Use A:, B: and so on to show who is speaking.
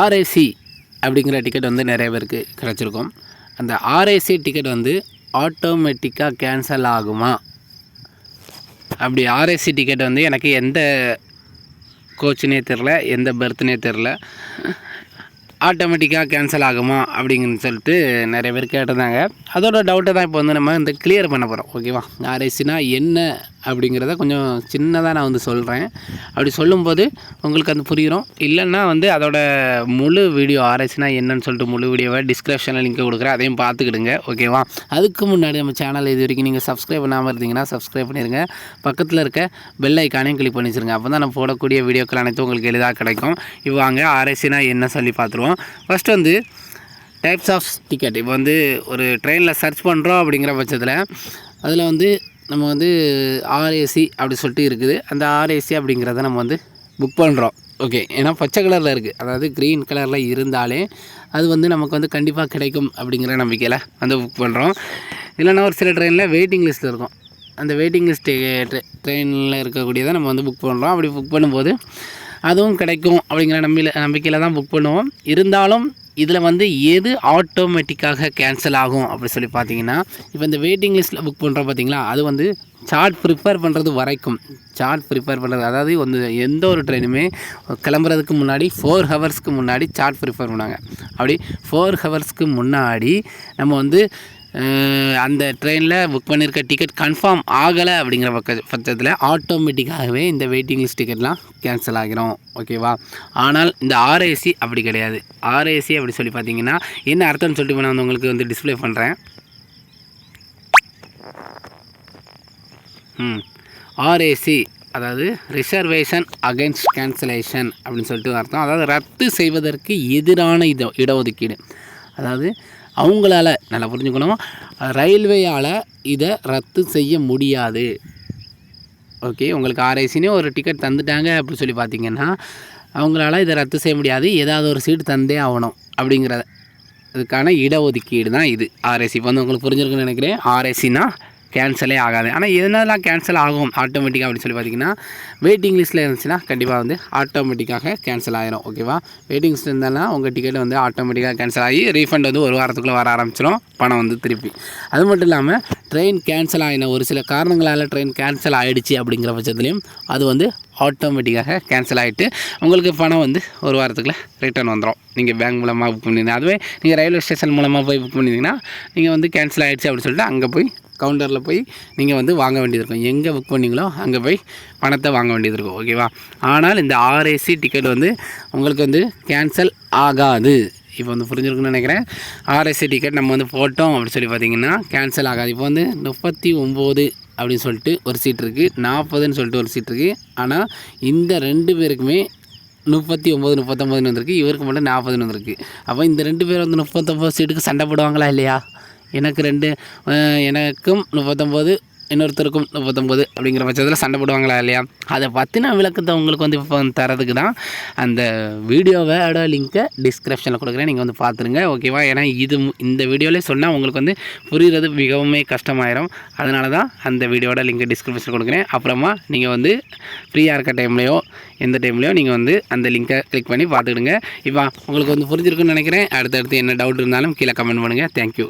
A: RAC அப்படிங்கிற ticket வந்து நிறைய பேருக்கு கிடச்சிருக்கும். அந்த ஆர்ஏசி டிக்கெட் வந்து ஆட்டோமேட்டிக்காக கேன்சல் ஆகுமா? அப்படி ஆர்ஏசி டிக்கெட் வந்து எனக்கு எந்த கோச்சுனே தெரில எந்த பர்த்னே தெரில. ஆட்டோமேட்டிக்காக கேன்சல் ஆகுமா அப்படிங்கன்னு சொல்லிட்டு நிறைய பேர் கேட்டிருந்தாங்க. அதோட டவுட்டை தான் இப்போ வந்து நம்ம இந்த கிளியர் பண்ண போகிறோம் ஓகேவா ஆர்ஐசினா என்ன அப்படிங்கிறத கொஞ்சம் சின்னதாக நான் வந்து சொல்கிறேன் அப்படி சொல்லும்போது உங்களுக்கு அது புரியும் இல்லைன்னா வந்து அதோட முழு வீடியோ ஆர்ஐசினா என்னன்னு சொல்லிட்டு முழு வீடியோவை டிஸ்கிரிப்ஷனில் லிங்க் கொடுக்குறேன். அதையும் பார்த்துக்கிடுங்க. ஓகேவா அதுக்கு முன்னாடி நம்ம சேனல் இது வரைக்கும் நீங்கள் சப்ஸ்கிரைப் பண்ணாமல் இருந்தீங்கன்னா சப்ஸ்கிரைப் பண்ணிடுங்க பக்கத்தில் இருக்க பெல் ஐக்கானையும் கிளிக் பண்ணி வச்சுருங்க அப்போ தான் நம்ம போடக்கூடிய வீடியோக்கள் அனைத்தும் உங்களுக்கு எளிதாக கிடைக்கும். இப்போ வாங்க ஆர்ஐசினா என்ன சொல்லி பார்த்துருவோம். ஃபஸ்ட் வந்து டைப்ஸ் ஆஃப் டிக்கெட் இப்போ வந்து ஒரு ட்ரெயினில் சர்ச் பண்ணுறோம் அப்படிங்கிற பட்சத்தில் அதில் வந்து நம்ம வந்து ஆர்ஏசி அப்படி சொல்லிட்டு இருக்குது. அந்த ஆர்ஏசி அப்படிங்கிறத நம்ம வந்து புக் பண்ணுறோம் ஓகே ஏன்னா பச்சை கலரில் இருக்குது அதாவது க்ரீன் கலரில் இருந்தாலே அது வந்து நமக்கு வந்து கண்டிப்பாக கிடைக்கும் அப்படிங்கிற நம்பிக்கையில் வந்து புக் பண்ணுறோம் இல்லைன்னா ஒரு சில ட்ரெயினில் வெயிட்டிங் லிஸ்ட்டில் இருக்கும். அந்த வெயிட்டிங் லிஸ்ட் ட்ரெயினில் இருக்கக்கூடியதை நம்ம வந்து புக் பண்ணுறோம் அப்படி புக் பண்ணும்போது அதுவும் கிடைக்கும் அப்படிங்கிற நம்பியில் நம்பிக்கையில் தான் புக் பண்ணுவோம். இருந்தாலும் இதில் வந்து எது ஆட்டோமேட்டிக்காக கேன்சல் ஆகும் அப்படி சொல்லி பார்த்தீங்கன்னா இப்போ இந்த வெயிட்டிங் லிஸ்ட்டில் புக் பண்ணுறோம் பார்த்தீங்களா? அது வந்து சார்ட் ப்ரிப்பேர் பண்ணுறது வரைக்கும். சார்ட் ப்ரிப்பேர் பண்ணுறது அதாவது வந்து எந்த ஒரு ட்ரெயினுமே கிளம்புறதுக்கு முன்னாடி ஃபோர் ஹவர்ஸ்க்கு முன்னாடி சார்ட் ப்ரிப்பேர் பண்ணாங்க அப்படி ஃபோர் ஹவர்ஸ்க்கு முன்னாடி நம்ம வந்து அந்த ட்ரெயினில் புக் பண்ணியிருக்க டிக்கெட் கன்ஃபார்ம் ஆகலை அப்படிங்கிற பக்க பட்சத்தில் ஆட்டோமேட்டிக்காகவே இந்த வெயிட்டிங் லிஸ்ட் டிக்கெட்லாம் கேன்சல் ஆகிரும். ஓகேவா ஆனால் இந்த ஆர்ஏசி அப்படி கிடையாது. ஆர்ஏசி அப்படி சொல்லி பார்த்தீங்கன்னா என்ன அர்த்தம்னு சொல்லிட்டு நான் வந்து உங்களுக்கு வந்து டிஸ்ப்ளே பண்ணுறேன் ம். ஆர்ஏசி அதாவது ரிசர்வேஷன் அகைன்ஸ்ட் கேன்சலேஷன் அப்படின்னு சொல்லிட்டு அர்த்தம். அதாவது ரத்து செய்வதற்கு எதிரான இட இடஒதுக்கீடு. அதாவது அவங்களால நல்லா புரிஞ்சுக்கணும். ரயில்வேயால் இதை ரத்து செய்ய முடியாது. ஓகே உங்களுக்கு ஆர்ஐசினே ஒரு டிக்கெட் தந்துட்டாங்க அப்படின்னு சொல்லி பார்த்தீங்கன்னா அவங்களால இதை ரத்து செய்ய முடியாது. ஏதாவது ஒரு சீட்டு தந்தே ஆகணும் அப்படிங்கிறத அதுக்கான இடஒதுக்கீடு தான் இது. ஆர்ஏசி இப்போ வந்து உங்களுக்கு புரிஞ்சிருக்குன்னு நினைக்கிறேன். ஆர்ஏசினா கேன்சலே ஆகாது. ஆனால் எதுனாலாம் கேன்சல் ஆகும் ஆட்டோமேட்டிக்காக அப்படின்னு சொல்லி பார்த்தீங்கன்னா வெயிட்டிங் லிஸ்ட்டில் இருந்துச்சுன்னா கண்டிப்பாக வந்து ஆட்டோமேட்டிக்காக கேன்சல் ஆகிரும் ஓகேவா வெயிட்டிங் லிஸ்ட் இருந்தாலும் உங்கள் டிக்கெட் வந்து ஆட்டோமேட்டிக்காக கேன்சல் ஆகி ரீஃபண்ட் வந்து ஒரு வாரத்துக்குள்ளே வர ஆரம்பிச்சிடும் பணம் வந்து திருப்பி. அது மட்டும் இல்லாமல் ட்ரெயின் கேன்சல் ஆகின ஒரு சில காரணங்களால் ட்ரெயின் கேன்சல் ஆகிடுச்சு அப்படிங்கிற பட்சத்துலையும் அது வந்து ஆட்டோமேட்டிக்காக கேன்சல் ஆகிட்டு உங்களுக்கு பணம் வந்து ஒரு வாரத்துக்குள்ள ரிட்டர்ன் வந்துடும் நீங்கள் பேங்க் மூலமாக புக் பண்ணியிருந்தீங்க அதுவே நீங்கள் ரயில்வே ஸ்டேஷன் மூலமாக போய் புக் பண்ணியிருந்தீங்கன்னா நீங்கள் வந்து கேன்சல் ஆகிடுச்சு அப்படின்னு சொல்லிட்டு அங்கே போய் கவுண்டரில் போய் நீங்கள் வந்து வாங்க வேண்டியது இருக்கும். எங்கே புக் பண்ணீங்களோ அங்கே போய் பணத்தை வாங்க வேண்டியது இருக்கும். ஓகேவா ஆனால் இந்த ஆர்ஏசி டிக்கெட் வந்து உங்களுக்கு வந்து கேன்சல் ஆகாது. இப்போ வந்து புரிஞ்சிருக்குன்னு நினைக்கிறேன். ஆர்எஸ்சி டிக்கெட் நம்ம வந்து போட்டோம் அப்படின்னு சொல்லி பார்த்தீங்கன்னா கேன்சல் ஆகாது. இப்போ வந்து முப்பத்தி ஒம்பது அப்படின்னு சொல்லிட்டு ஒரு சீட் இருக்குது நாற்பதுன்னு சொல்லிட்டு ஒரு சீட் இருக்குது ஆனால் இந்த ரெண்டு பேருக்குமே முப்பத்தி ஒம்பது முப்பத்தொம்பதுன்னு வந்திருக்கு. இவருக்கு மட்டும் நாற்பதுன்னு வந்திருக்கு. அப்போ இந்த ரெண்டு பேர் வந்து முப்பத்தொம்பது சீட்டுக்கு சண்டை போடுவாங்களா இல்லையா? எனக்கு ரெண்டு எனக்கும் முப்பத்தொம்போது இன்னொருத்தருக்கும் முப்பத்தொம்போது அப்படிங்கிற பட்சத்தில் சண்டை போடுவாங்களா இல்லையா? அதை பற்றின விளக்கத்தை உங்களுக்கு வந்து இப்போ தரதுக்கு தான் அந்த வீடியோவோட லிங்க்கை டிஸ்கிரிப்ஷனில் கொடுக்குறேன். நீங்கள் வந்து பார்த்துருங்க ஓகேவா ஏன்னா இது இந்த வீடியோவிலே சொன்னால் உங்களுக்கு வந்து புரிகிறது மிகவுமே கஷ்டமாயிரும். அதனால தான் அந்த வீடியோட லிங்க்கை டிஸ்கிரிப்ஷன் கொடுக்குறேன். அப்புறமா நீங்கள் வந்து ஃப்ரீயாக இருக்க டைம்லையோ எந்த டைம்லையோ நீங்கள் வந்து அந்த லிங்க்கை கிளிக் பண்ணி பார்த்துக்கிடுங்க. இப்போ உங்களுக்கு வந்து புரிஞ்சிருக்குன்னு நினைக்கிறேன். அடுத்தடுத்து என்ன டவுட் இருந்தாலும் கீழே கமெண்ட் பண்ணுங்கள் தேங்க்யூ